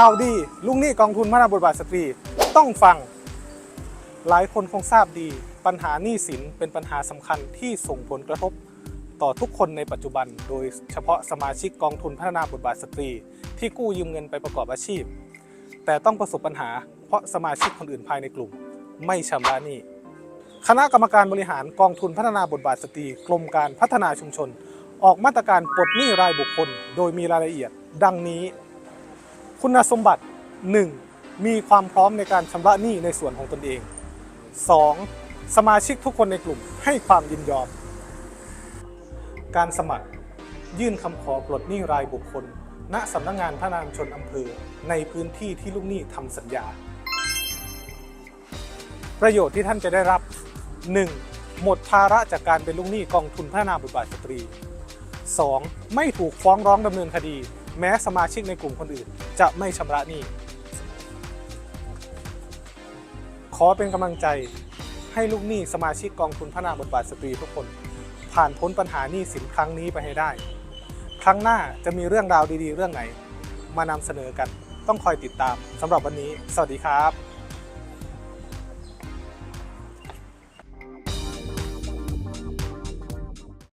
ข่าวดีลุงหนี้กองทุนพัฒนาบทบาทสตรี ต้องฟัง หลายคนคงทราบดี ปัญหาหนี้สินเป็นปัญหาสำคัญที่ส่งผลกระทบ ต่อทุกคนในปัจจุบัน โดยเฉพาะสมาชิกกองทุนพัฒนาบทบาทสตรี ที่กู้ยืมเงินไปประกอบอาชีพ แต่ต้องประสบปัญหา เพราะสมาชิกคนอื่นภายในกลุ่ม ไม่ชำระหนี้คณะกรรมการบริหารกองทุนพัฒนาบทบาทสตรีกรมการพัฒนาชุมชน ออกมาตรการปลดหนี้รายบุคคล โดยมีรายละเอียด ดังนี้ คุณสมบัติ 1. มีความพร้อมในการชำระหนี้ในส่วนของตนเอง 2. สมาชิกทุกคนในกลุ่มให้ความยินยอม การสมัคร ยื่นคำขอปลดหนี้รายบุคคล ณสำนักงานพัฒนามชนอำเภอ ในพื้นที่ที่ลูกหนี้ทำสัญญา ประโยชน์ที่ท่านจะได้รับ 1. หมดภาระจากการเป็นลูกหนี้กองทุนพัฒนาบทบาทสตรี 2. ไม่ถูกฟ้องร้องดำเนินคดี แม้สมาชิกในกลุ่มคนอื่น จะไม่ชำระหนี้ ขอเป็นกำลังใจให้ลูกหนี้สมาชิกกองทุนพัฒนาบทบาทสตรีทุกคน ผ่านพ้นปัญหาหนี้สินครั้งนี้ไปให้ได้ ครั้งหน้าจะมีเรื่องราวดีๆ เรื่องไหน มานำเสนอกันต้องคอยติดตามสำหรับวันนี้ สวัสดีครับ